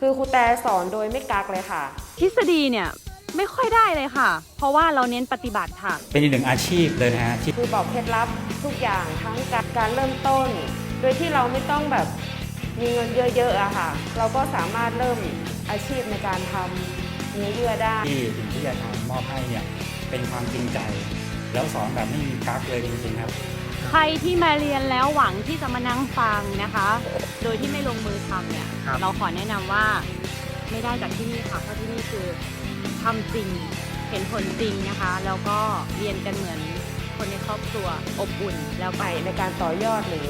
คือครูแต่สอนโดยไม่กักเลยค่ะ ทฤษฎีเนี่ยไม่ค่อยได้เลยค่ะ เพราะว่าเราเน้นปฏิบัติค่ะ เป็นอีกหนึ่งอาชีพเลยนะฮะที่คือบอกเคล็ดลับทุกอย่างทั้งการการเริ่มต้น โดยที่เราไม่ต้องแบบมีเงินเยอะๆอะค่ะ เราก็สามารถเริ่มอาชีพในการทำเนื้อเยื่อได้ ที่สิ่งที่อาจารย์มอบให้เนี่ยเป็นความจริงใจ แล้วสอนแบบไม่มีกักเลยจริงๆครับ ใครที่มาเรียนแล้วหวังที่จะมานั่งฟังนะคะ โดยที่ไม่ลงมือทำเนี่ย ครับ เราขอแนะนำว่าไม่ได้จากที่นี่ค่ะ เพราะที่นี่คือทำจริง เห็นผลจริงนะคะ แล้วก็เรียนกันเหมือนคนในครอบครัวอบอุ่นแล้วไป ไปในการต่อยอดหรือ